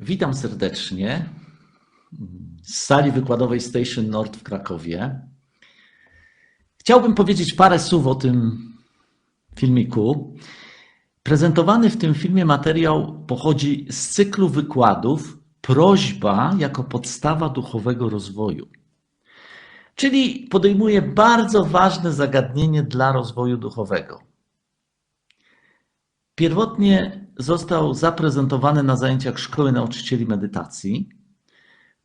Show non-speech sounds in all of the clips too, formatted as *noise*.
Witam serdecznie z sali wykładowej Station Nord w Krakowie. Chciałbym powiedzieć parę słów o tym filmiku. Prezentowany w tym filmie materiał pochodzi z cyklu wykładów Prośba jako podstawa duchowego rozwoju. Czyli podejmuje bardzo ważne zagadnienie dla rozwoju duchowego. Pierwotnie został zaprezentowany na zajęciach Szkoły Nauczycieli Medytacji.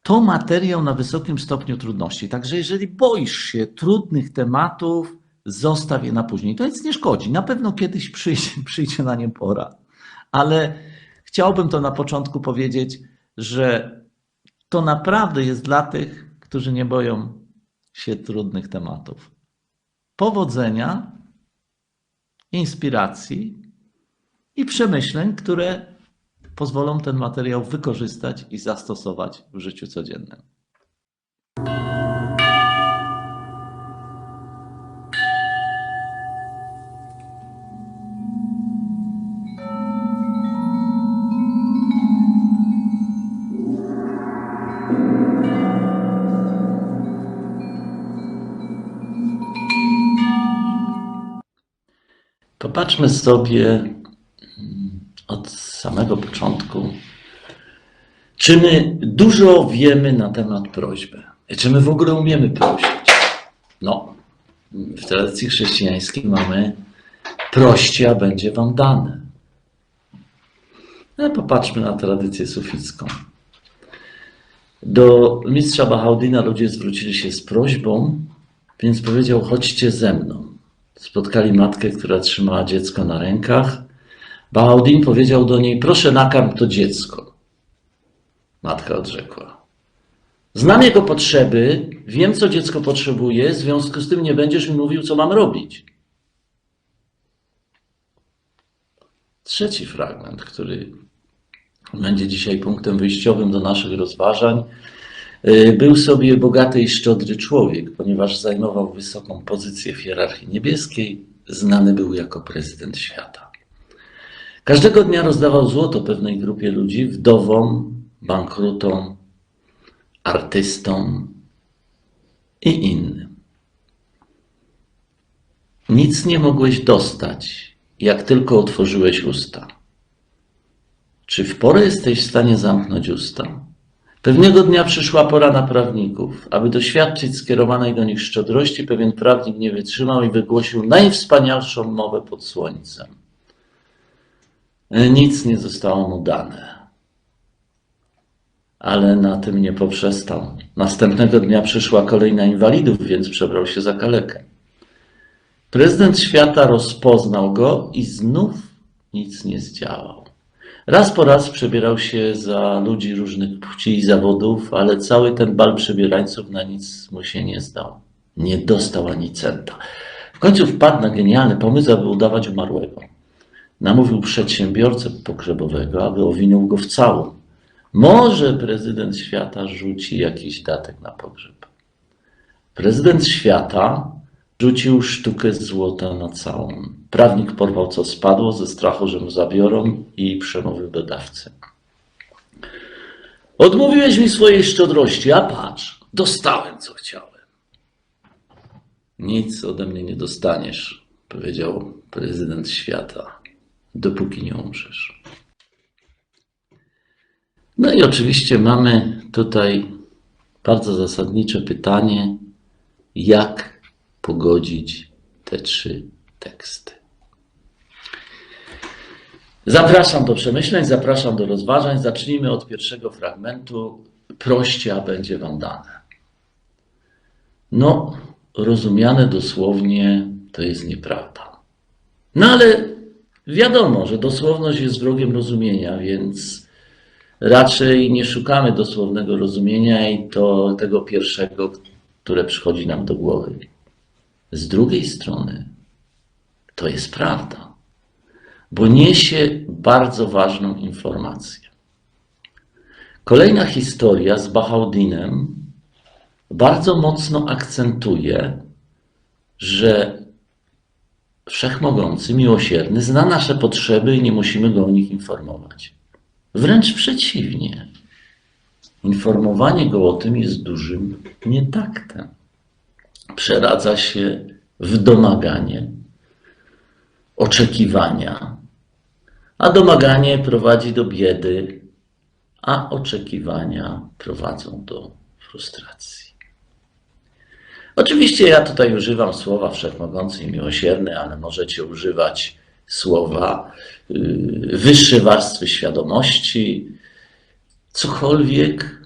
To materiał na wysokim stopniu trudności. Także jeżeli boisz się trudnych tematów, zostaw je na później. To nic nie szkodzi. Na pewno kiedyś *laughs* przyjdzie, przyjdzie na nie pora. Ale chciałbym to na początku powiedzieć, że to naprawdę jest dla tych, którzy nie boją się trudnych tematów. Powodzenia, inspiracji i przemyśleń, które pozwolą ten materiał wykorzystać i zastosować w życiu codziennym. Popatrzmy sobie samego początku, czy my dużo wiemy na temat prośby? Czy my w ogóle umiemy prosić? No, w tradycji chrześcijańskiej mamy proście, a będzie wam dane. Ale popatrzmy na tradycję suficką. Do mistrza Bahaudina ludzie zwrócili się z prośbą, więc powiedział: Chodźcie ze mną. Spotkali matkę, która trzymała dziecko na rękach. Bahaudin powiedział do niej: Proszę, nakarm to dziecko. Matka odrzekła: Znam jego potrzeby, wiem, co dziecko potrzebuje, w związku z tym nie będziesz mi mówił, co mam robić. Trzeci fragment, który będzie dzisiaj punktem wyjściowym do naszych rozważań. Był sobie bogaty i szczodry człowiek, ponieważ zajmował wysoką pozycję w hierarchii niebieskiej, znany był jako prezydent świata. Każdego dnia rozdawał złoto pewnej grupie ludzi, wdowom, bankrutom, artystom i innym. Nic nie mogłeś dostać, jak tylko otworzyłeś usta. Czy w porę jesteś w stanie zamknąć usta? Pewnego dnia przyszła pora na prawników. Aby doświadczyć skierowanej do nich szczodrości, pewien prawnik nie wytrzymał i wygłosił najwspanialszą mowę pod słońcem. Nic nie zostało mu dane. Ale na tym nie poprzestał. Następnego dnia przyszła kolejna inwalidów, więc przebrał się za kalekę. Prezydent świata rozpoznał go i znów nic nie zdziałał. Raz po raz przebierał się za ludzi różnych płci i zawodów, ale cały ten bal przebierańców na nic mu się nie zdał. Nie dostał ani centa. W końcu wpadł na genialny pomysł, aby udawać umarłego. Namówił przedsiębiorcę pogrzebowego, aby owinął go w całą. Może prezydent świata rzuci jakiś datek na pogrzeb. Prezydent świata rzucił sztukę złota na całą. Prawnik porwał co spadło ze strachu, że mu zabiorą i przemówił do dawcy. Odmówiłeś mi swojej szczodrości, a patrz, dostałem co chciałem. Nic ode mnie nie dostaniesz, powiedział prezydent świata, dopóki nie umrzesz. No i oczywiście mamy tutaj bardzo zasadnicze pytanie, jak pogodzić te trzy teksty. Zapraszam do przemyśleń, zapraszam do rozważań. Zacznijmy od pierwszego fragmentu. Proście, a będzie wam dane. No, rozumiane dosłownie to jest nieprawda. No ale wiadomo, że dosłowność jest wrogiem rozumienia, więc raczej nie szukamy dosłownego rozumienia i to tego pierwszego, które przychodzi nam do głowy. Z drugiej strony to jest prawda, bo niesie bardzo ważną informację. Kolejna historia z Bahaudinem bardzo mocno akcentuje, że Wszechmogący, miłosierny zna nasze potrzeby i nie musimy go o nich informować. Wręcz przeciwnie. Informowanie go o tym jest dużym nietaktem. Przeradza się w domaganie, oczekiwania, a domaganie prowadzi do biedy, a oczekiwania prowadzą do frustracji. Oczywiście ja tutaj używam słowa wszechmogący i miłosierny, ale możecie używać słowa yy, wyższe warstwy świadomości, cokolwiek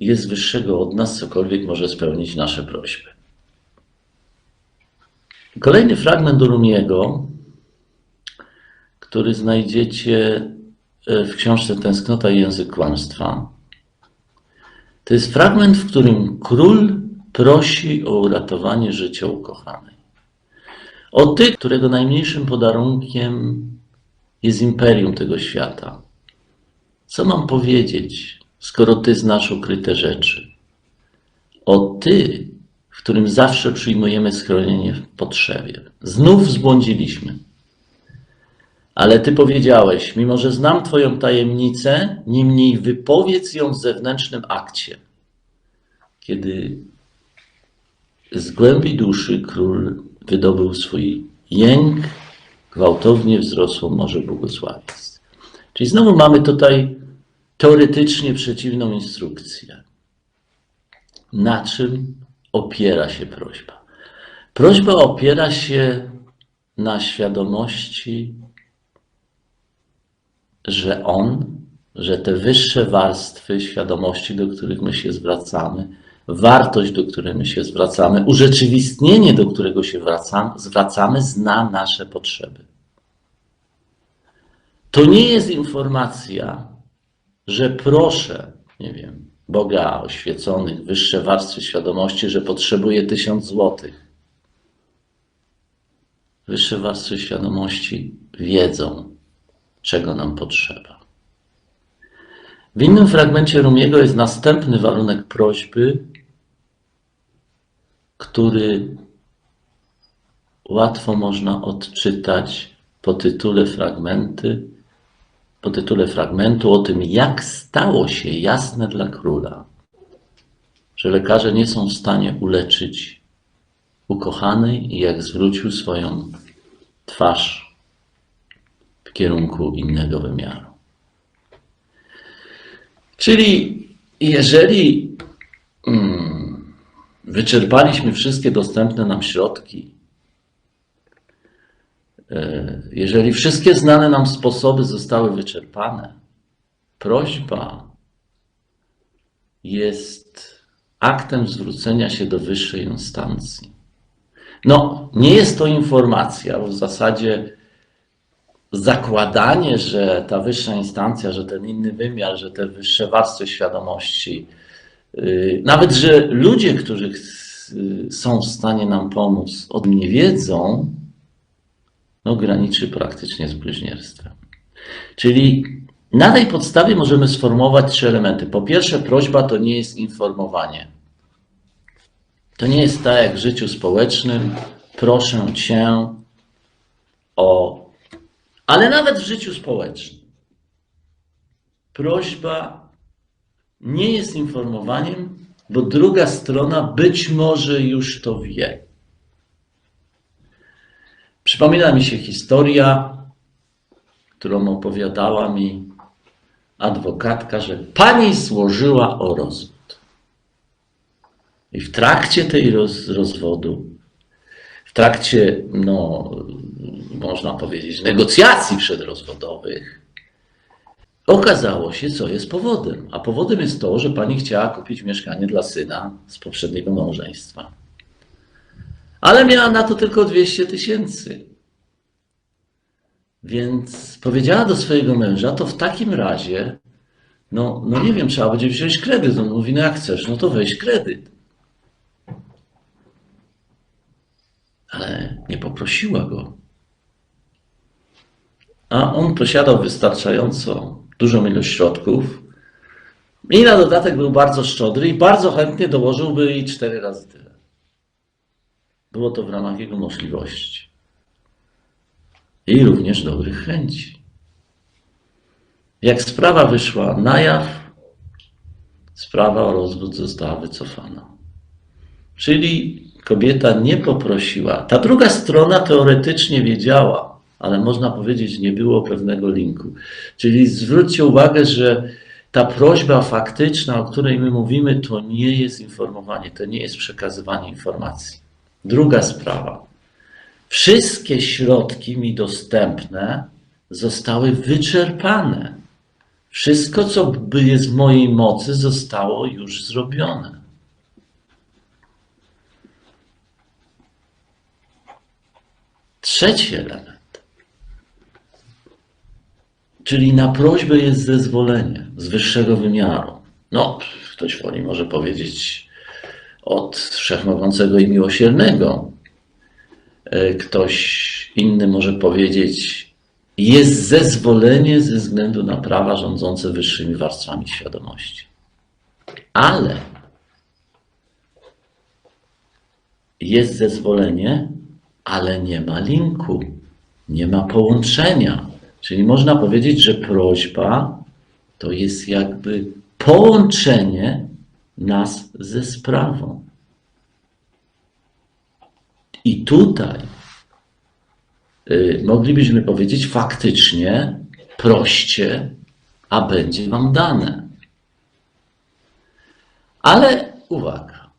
jest wyższego od nas, cokolwiek może spełnić nasze prośby. Kolejny fragment Rumiego, który znajdziecie e, w książce Tęsknota i język kłamstwa, to jest fragment, w którym król prosi o uratowanie życia ukochanej. O tych, którego najmniejszym podarunkiem jest imperium tego świata. Co mam powiedzieć, skoro ty znasz ukryte rzeczy? O ty, w którym zawsze przyjmujemy schronienie w potrzebie. Znów zbłądziliśmy. Ale ty powiedziałeś, mimo że znam twoją tajemnicę, niemniej wypowiedz ją w zewnętrznym akcie. Kiedy z głębi duszy król wydobył swój jęk, gwałtownie wzrosło morze błogosławieństw. Czyli znowu mamy tutaj teoretycznie przeciwną instrukcję. Na czym opiera się prośba? Prośba opiera się na świadomości, że on, że te wyższe warstwy świadomości, do których my się zwracamy, wartość, do której my się zwracamy, urzeczywistnienie, do którego się wracamy, zwracamy, zna nasze potrzeby. To nie jest informacja, że proszę, nie wiem, Boga oświeconych, wyższe warstwy świadomości, że potrzebuję tysiąc złotych. Wyższe warstwy świadomości wiedzą, czego nam potrzeba. W innym fragmencie Rumiego jest następny warunek prośby, który łatwo można odczytać po tytule fragmenty, po tytule fragmentu o tym, jak stało się jasne dla króla, że lekarze nie są w stanie uleczyć ukochanej i jak zwrócił swoją twarz w kierunku innego wymiaru. Czyli jeżeli mm, wyczerpaliśmy wszystkie dostępne nam środki, e, jeżeli wszystkie znane nam sposoby zostały wyczerpane, prośba jest aktem zwrócenia się do wyższej instancji. No, nie jest to informacja, bo w zasadzie zakładanie, że ta wyższa instancja, że ten inny wymiar, że te wyższe warstwy świadomości, yy, nawet że ludzie, którzy yy, są w stanie nam pomóc, o tym nie wiedzą, no graniczy praktycznie z bluźnierstwem. Czyli na tej podstawie możemy sformułować trzy elementy. Po pierwsze, prośba to nie jest informowanie. To nie jest tak jak w życiu społecznym. Proszę cię o ale nawet w życiu społecznym. Prośba nie jest informowaniem, bo druga strona być może już to wie. Przypomina mi się historia, którą opowiadała mi adwokatka, że pani złożyła o rozwód. I w trakcie tej roz, rozwodu, w trakcie no, można powiedzieć, negocjacji przedrozwodowych, okazało się, co jest powodem. A powodem jest to, że pani chciała kupić mieszkanie dla syna z poprzedniego małżeństwa. Ale miała na to tylko 200 tysięcy. Więc powiedziała do swojego męża, to w takim razie, no, no nie wiem, trzeba będzie wziąć kredyt. On mówi, no jak chcesz, no to weź kredyt. Ale nie poprosiła go a on posiadał wystarczająco dużą ilość środków i na dodatek był bardzo szczodry i bardzo chętnie dołożyłby jej cztery razy tyle. Było to w ramach jego możliwości i również dobrych chęci. Jak sprawa wyszła na jaw, sprawa o rozwód została wycofana. Czyli kobieta nie poprosiła. Ta druga strona teoretycznie wiedziała, ale można powiedzieć, nie było pewnego linku. Czyli zwróćcie uwagę, że ta prośba faktyczna, o której my mówimy, to nie jest informowanie, to nie jest przekazywanie informacji. Druga sprawa. Wszystkie środki mi dostępne zostały wyczerpane. Wszystko, co by jest w mojej mocy, zostało już zrobione. Trzeci element. Czyli na prośbę jest zezwolenie z wyższego wymiaru. No, ktoś woli może powiedzieć od wszechmogącego i miłosiernego. E, Ktoś inny może powiedzieć, jest zezwolenie ze względu na prawa rządzące wyższymi warstwami świadomości. Ale jest zezwolenie, ale nie ma linku, nie ma połączenia. Czyli można powiedzieć, że prośba to jest jakby połączenie nas ze sprawą. I tutaj y, moglibyśmy powiedzieć faktycznie, proście, a będzie wam dane. Ale uwaga,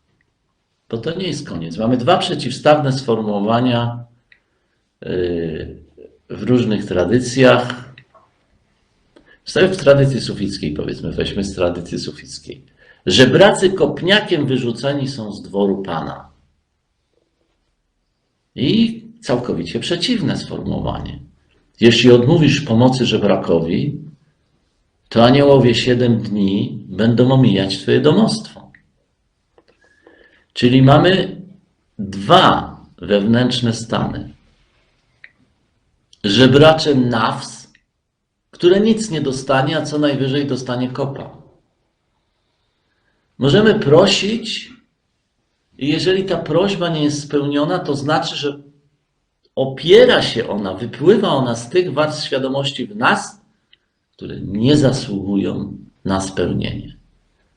bo to nie jest koniec. Mamy dwa przeciwstawne sformułowania y, w różnych tradycjach. W tradycji sufickiej, powiedzmy, weźmy z tradycji sufickiej. Żebracy kopniakiem wyrzuceni są z dworu Pana. I całkowicie przeciwne sformułowanie. Jeśli odmówisz pomocy żebrakowi, to aniołowie siedem dni będą omijać Twoje domostwo. Czyli mamy dwa wewnętrzne stany. Żebracze nafs, które nic nie dostanie, a co najwyżej dostanie kopa. Możemy prosić, i jeżeli ta prośba nie jest spełniona, to znaczy, że opiera się ona, wypływa ona z tych warstw świadomości w nas, które nie zasługują na spełnienie.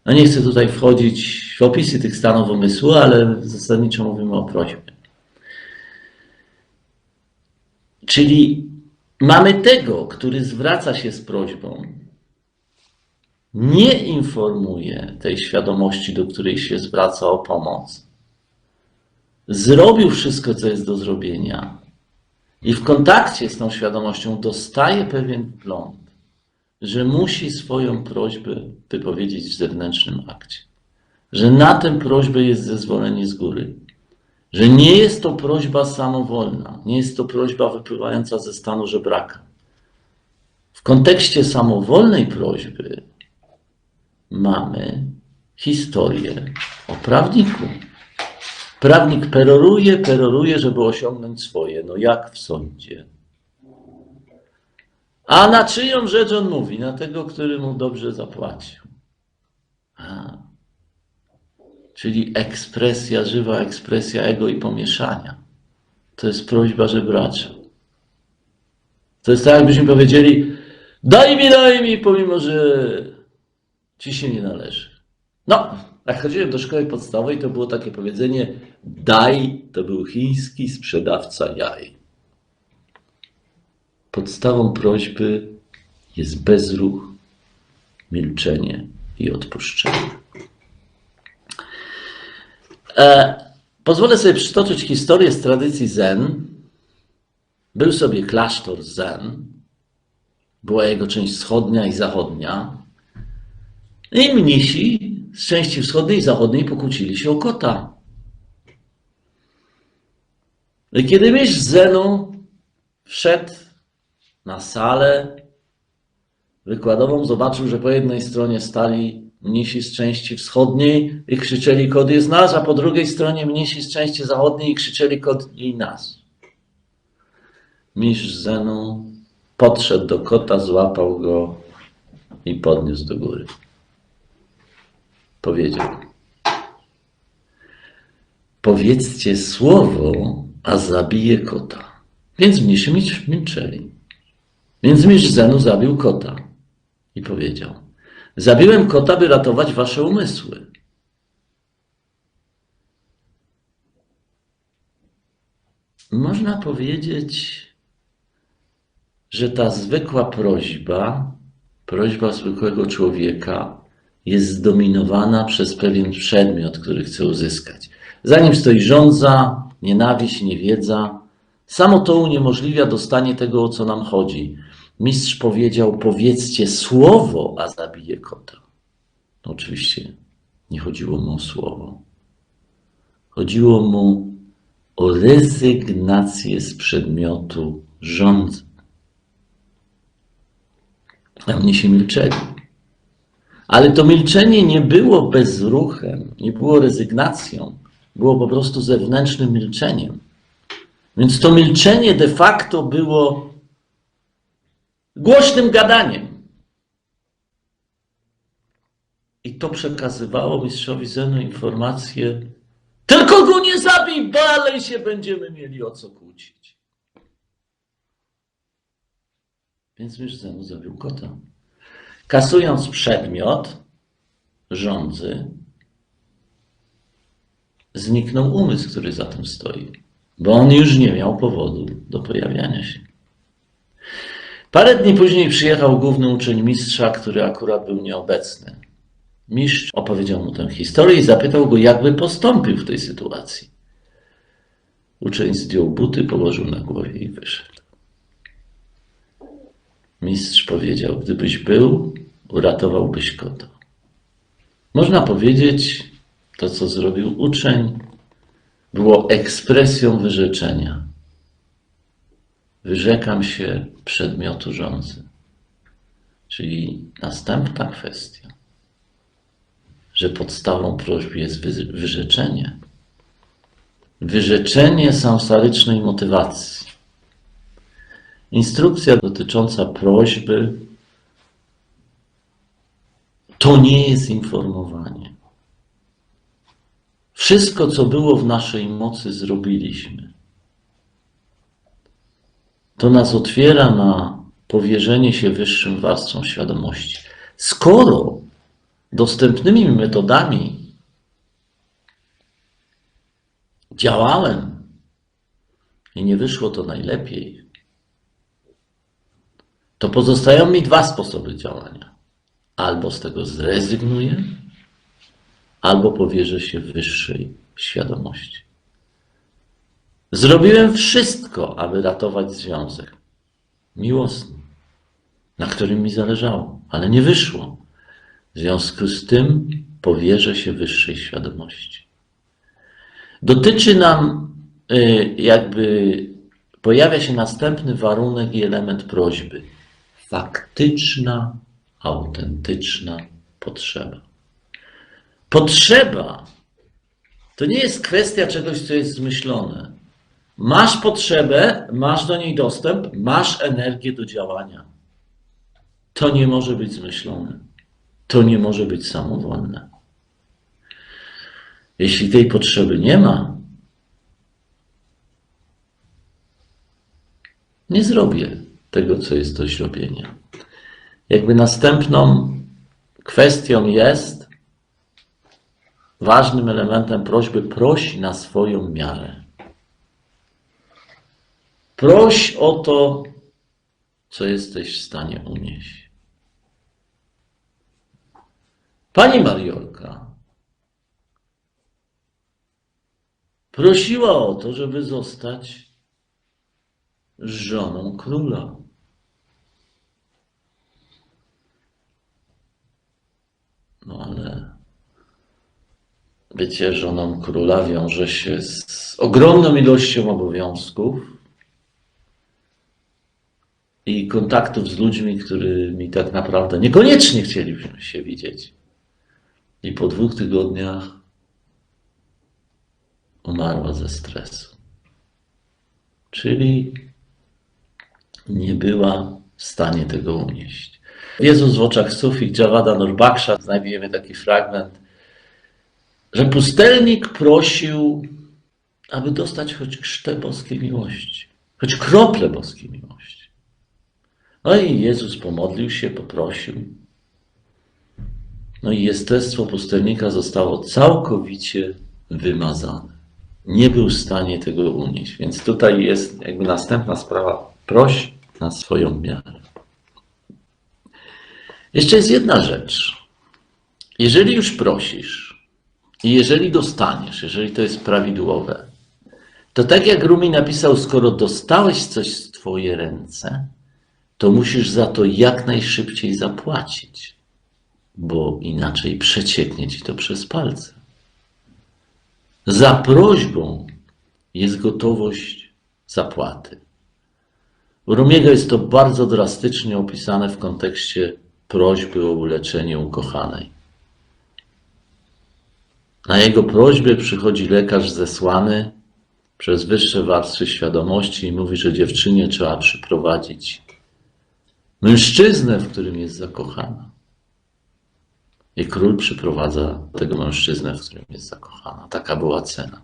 No nie chcę tutaj wchodzić w opisy tych stanów umysłu, ale zasadniczo mówimy o prośbie. Czyli mamy tego, który zwraca się z prośbą, nie informuje tej świadomości, do której się zwraca o pomoc. Zrobił wszystko, co jest do zrobienia, i w kontakcie z tą świadomością dostaje pewien wgląd, że musi swoją prośbę wypowiedzieć w zewnętrznym akcie. Że na tę prośbę jest zezwolenie z góry. Że nie jest to prośba samowolna, nie jest to prośba wypływająca ze stanu żebraka. W kontekście samowolnej prośby mamy historię o prawniku. Prawnik peroruje, peroruje, żeby osiągnąć swoje. No jak w sądzie? A na czyją rzecz on mówi? Na tego, który mu dobrze zapłacił. A. Czyli ekspresja, żywa ekspresja ego i pomieszania. To jest prośba żebracza. To jest tak, jakbyśmy powiedzieli, daj mi, daj mi, pomimo, że ci się nie należy. No, jak chodziłem do szkoły podstawowej, to było takie powiedzenie, daj, to był chiński sprzedawca jaj. Podstawą prośby jest bezruch, milczenie i odpuszczenie. E, pozwolę sobie przytoczyć historię z tradycji Zen. Był sobie klasztor Zen. Była jego część wschodnia i zachodnia. I mnisi z części wschodniej i zachodniej pokłócili się o kota. I kiedy mistrz Zenu wszedł na salę wykładową, zobaczył, że po jednej stronie stali mnisi z części wschodniej i krzyczeli kod jest nasz, a po drugiej stronie mnisi z części zachodniej i krzyczeli kod i nas. Mistrz Zenu podszedł do kota, złapał go i podniósł do góry. Powiedział: Powiedzcie słowo, a zabije kota. Więc mnisi milczeli. Więc mistrz Zenu zabił kota. i powiedział: Zabiłem kota, by ratować wasze umysły. Można powiedzieć, że ta zwykła prośba, prośba zwykłego człowieka, jest zdominowana przez pewien przedmiot, który chce uzyskać. Za nim stoi żądza, nienawiść, niewiedza. Samo to uniemożliwia dostanie tego, o co nam chodzi. Mistrz powiedział: Powiedzcie słowo, a zabiję kota. No oczywiście nie chodziło mu o słowo. Chodziło mu o rezygnację z przedmiotu rządzy. A oni się milczeli. Ale to milczenie nie było bezruchem, nie było rezygnacją, było po prostu zewnętrznym milczeniem. Więc to milczenie de facto było głośnym gadaniem. I to przekazywało mistrzowi Zenu informację, tylko go nie zabij, dalej się będziemy mieli o co kłócić. Więc mistrz Zenu zabił kota. Kasując przedmiot rządzy, zniknął umysł, który za tym stoi, bo on już nie miał powodu do pojawiania się. Parę dni później przyjechał główny uczeń mistrza, który akurat był nieobecny. Mistrz opowiedział mu tę historię i zapytał go, jakby postąpił w tej sytuacji. Uczeń zdjął buty, położył na głowie i wyszedł. Mistrz powiedział: Gdybyś był, uratowałbyś kota. Można powiedzieć, to co zrobił uczeń, było ekspresją wyrzeczenia. Wyrzekam się przedmiotu rządzy. Czyli następna kwestia, że podstawą prośby jest wy- wyrzeczenie. Wyrzeczenie samsarycznej motywacji. Instrukcja dotycząca prośby to nie jest informowanie. Wszystko, co było w naszej mocy, zrobiliśmy. To nas otwiera na powierzenie się wyższym warstwom świadomości. Skoro dostępnymi metodami działałem i nie wyszło to najlepiej, to pozostają mi dwa sposoby działania. Albo z tego zrezygnuję, albo powierzę się wyższej świadomości. Zrobiłem wszystko, aby ratować związek miłosny, na którym mi zależało, ale nie wyszło. W związku z tym powierzę się wyższej świadomości. Dotyczy nam, y, jakby pojawia się następny warunek i element prośby faktyczna, autentyczna potrzeba. Potrzeba to nie jest kwestia czegoś, co jest zmyślone. Masz potrzebę, masz do niej dostęp, masz energię do działania. To nie może być zmyślone. To nie może być samowolne. Jeśli tej potrzeby nie ma, nie zrobię tego, co jest do zrobienia. Jakby następną kwestią jest, ważnym elementem prośby, proś na swoją miarę. Proś o to, co jesteś w stanie unieść. Pani Mariolka prosiła o to, żeby zostać żoną króla. No ale bycie żoną króla wiąże się z ogromną ilością obowiązków i kontaktów z ludźmi, którymi tak naprawdę niekoniecznie chcielibyśmy się widzieć. I po dwóch tygodniach umarła ze stresu. Czyli nie była w stanie tego unieść. Jezus w oczach Sufik Javada Nurbaksha znajdujemy taki fragment, że pustelnik prosił, aby dostać choć krztę boskiej miłości, choć kroplę boskiej miłości. No i Jezus pomodlił się, poprosił No i jestestwo pustelnika zostało całkowicie wymazane. Nie był w stanie tego unieść. Więc tutaj jest jakby następna sprawa. Proś na swoją miarę. Jeszcze jest jedna rzecz. Jeżeli już prosisz i jeżeli dostaniesz, jeżeli to jest prawidłowe, to tak jak Rumi napisał, skoro dostałeś coś w Twoje ręce, to musisz za to jak najszybciej zapłacić, bo inaczej przecieknie ci to przez palce. Za prośbą jest gotowość zapłaty. U Rumiego jest to bardzo drastycznie opisane w kontekście prośby o uleczenie ukochanej. Na jego prośbę przychodzi lekarz zesłany przez wyższe warstwy świadomości i mówi, że dziewczynie trzeba przyprowadzić mężczyznę, w którym jest zakochana. I król przyprowadza tego mężczyznę, w którym jest zakochana. Taka była cena.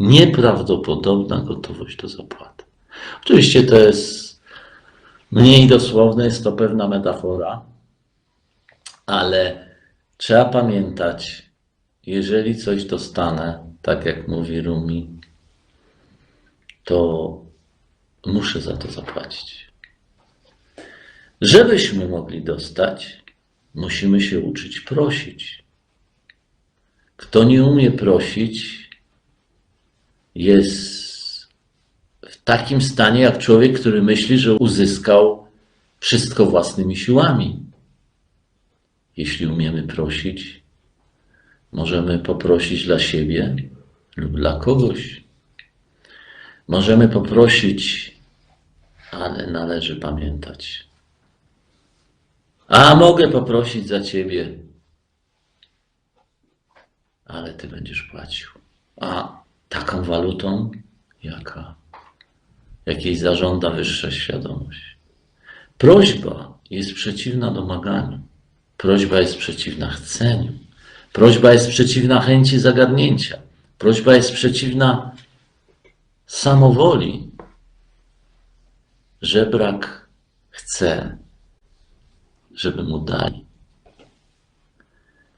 Nieprawdopodobna gotowość do zapłaty. Oczywiście to jest mniej dosłowne, jest to pewna metafora, ale trzeba pamiętać, jeżeli coś dostanę, tak jak mówi Rumi, to muszę za to zapłacić. Żebyśmy mogli dostać, musimy się uczyć prosić. Kto nie umie prosić, jest w takim stanie jak człowiek, który myśli, że uzyskał wszystko własnymi siłami. Jeśli umiemy prosić, możemy poprosić dla siebie lub dla kogoś. Możemy poprosić, ale należy pamiętać. A mogę poprosić za ciebie, ale ty będziesz płacił. A taką walutą, jaka, jakiej zażąda wyższa świadomość. Prośba jest przeciwna domaganiu. Prośba jest przeciwna chceniu. Prośba jest przeciwna chęci zagadnięcia. Prośba jest przeciwna samowoli. Żebrak chce, żeby mu dali.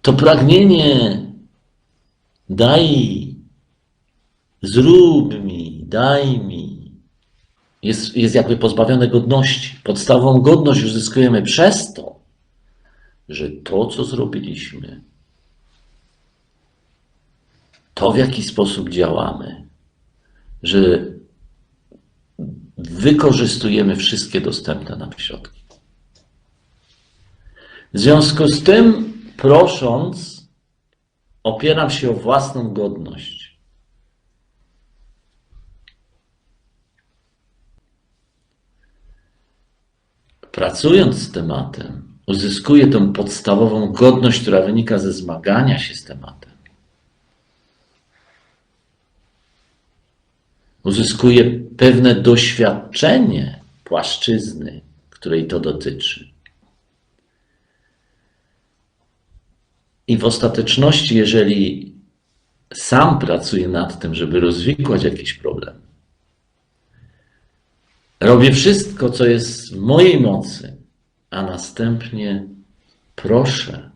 To pragnienie daj, zrób mi, daj mi, jest, jest jakby pozbawione godności. Podstawową godność uzyskujemy przez to, że to, co zrobiliśmy, to, w jaki sposób działamy, że wykorzystujemy wszystkie dostępne nam środki. W związku z tym, prosząc, opieram się o własną godność. Pracując z tematem, uzyskuję tą podstawową godność, która wynika ze zmagania się z tematem. Uzyskuje pewne doświadczenie płaszczyzny, której to dotyczy. I w ostateczności, jeżeli sam pracuję nad tym, żeby rozwikłać jakiś problem, robię wszystko, co jest w mojej mocy, a następnie proszę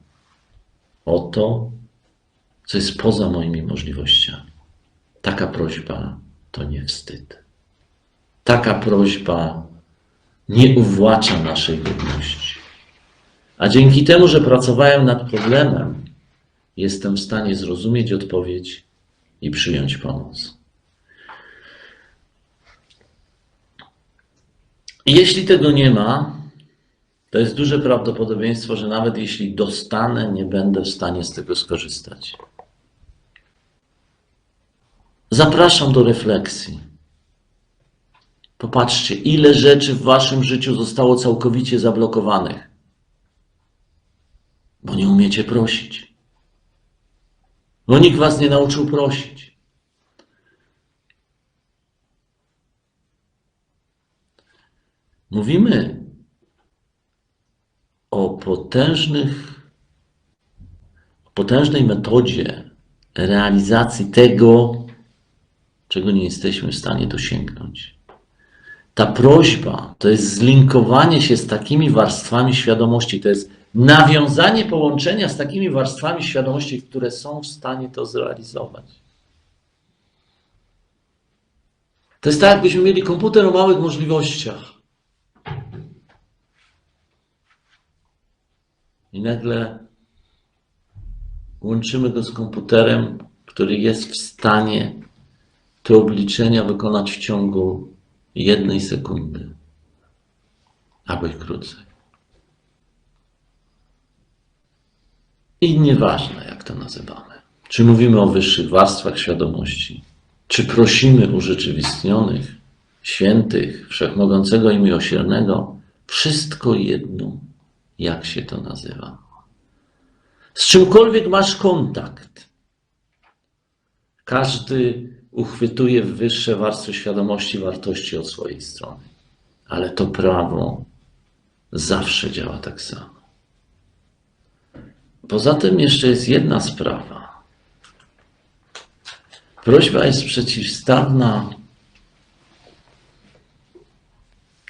o to, co jest poza moimi możliwościami. Taka prośba to nie wstyd. Taka prośba nie uwłacza naszej godności. A dzięki temu, że pracowałem nad problemem, jestem w stanie zrozumieć odpowiedź i przyjąć pomoc. Jeśli tego nie ma, to jest duże prawdopodobieństwo, że nawet jeśli dostanę, nie będę w stanie z tego skorzystać. Zapraszam do refleksji. Popatrzcie, ile rzeczy w waszym życiu zostało całkowicie zablokowanych, bo nie umiecie prosić. Bo nikt was nie nauczył prosić. Mówimy o potężnych, potężnej metodzie realizacji tego, czego nie jesteśmy w stanie dosięgnąć. Ta prośba to jest zlinkowanie się z takimi warstwami świadomości, to jest nawiązanie połączenia z takimi warstwami świadomości, które są w stanie to zrealizować. To jest tak, jakbyśmy mieli komputer o małych możliwościach. I nagle łączymy go z komputerem, który jest w stanie te obliczenia wykonać w ciągu jednej sekundy, albo i krócej. I nieważne, jak to nazywamy. Czy mówimy o wyższych warstwach świadomości, czy prosimy urzeczywistnionych, świętych, wszechmogącego i miłosiernego, wszystko jedno, jak się to nazywa. Z czymkolwiek masz kontakt, każdy uchwytuje wyższe warstwy świadomości wartości od swojej strony. Ale to prawo zawsze działa tak samo. Poza tym jeszcze jest jedna sprawa. Prośba jest przeciwstawna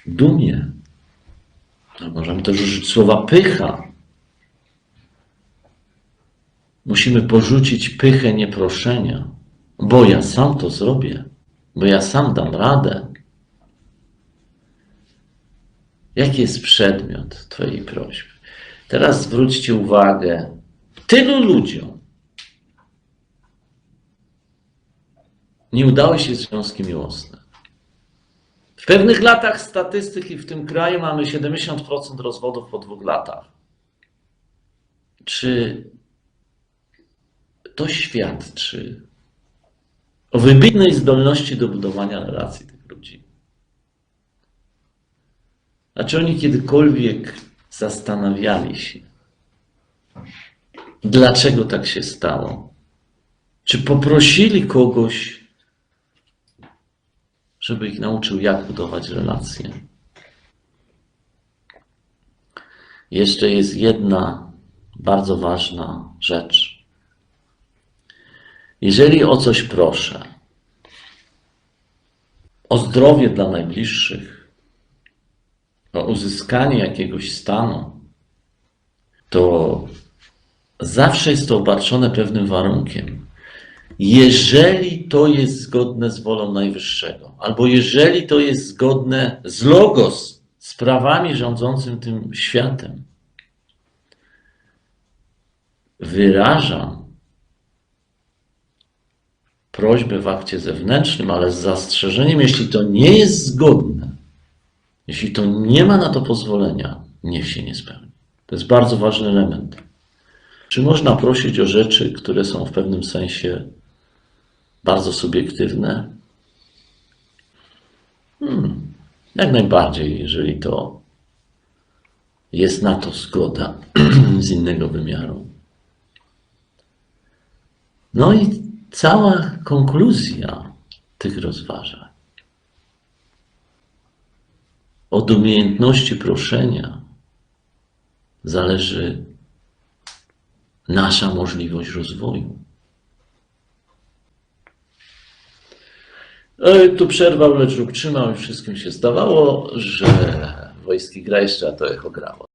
dumie. Możemy też użyć słowa pycha. Musimy porzucić pychę nieproszenia, bo ja sam to zrobię, bo ja sam dam radę. Jaki jest przedmiot Twojej prośby? Teraz zwróćcie uwagę, tylu ludziom nie udały się związki miłosne. W pewnych latach statystyki w tym kraju mamy 70% rozwodów po dwóch latach. Czy to świadczy o wybitnej zdolności do budowania relacji tych ludzi? A czy oni kiedykolwiek zastanawiali się, dlaczego tak się stało? Czy poprosili kogoś, żeby ich nauczył, jak budować relacje? Jeszcze jest jedna bardzo ważna rzecz. Jeżeli o coś proszę, o zdrowie dla najbliższych, o uzyskanie jakiegoś stanu, to zawsze jest to obarczone pewnym warunkiem. Jeżeli to jest zgodne z wolą Najwyższego, albo jeżeli to jest zgodne z logos, z prawami rządzącym tym światem, wyrażam prośbę w akcie zewnętrznym, ale z zastrzeżeniem, jeśli to nie jest zgodne, jeśli to nie ma na to pozwolenia, niech się nie spełni. To jest bardzo ważny element. Czy można prosić o rzeczy, które są w pewnym sensie bardzo subiektywne? Hmm, jak najbardziej, jeżeli to jest na to zgoda *clears throat* z innego wymiaru. No i cała konkluzja tych rozważań od umiejętności proszenia zależy nasza możliwość rozwoju. Oj, Tu przerwał, lecz róg trzymał i wszystkim się zdawało, że wojski gra jeszcze, a to echo grało.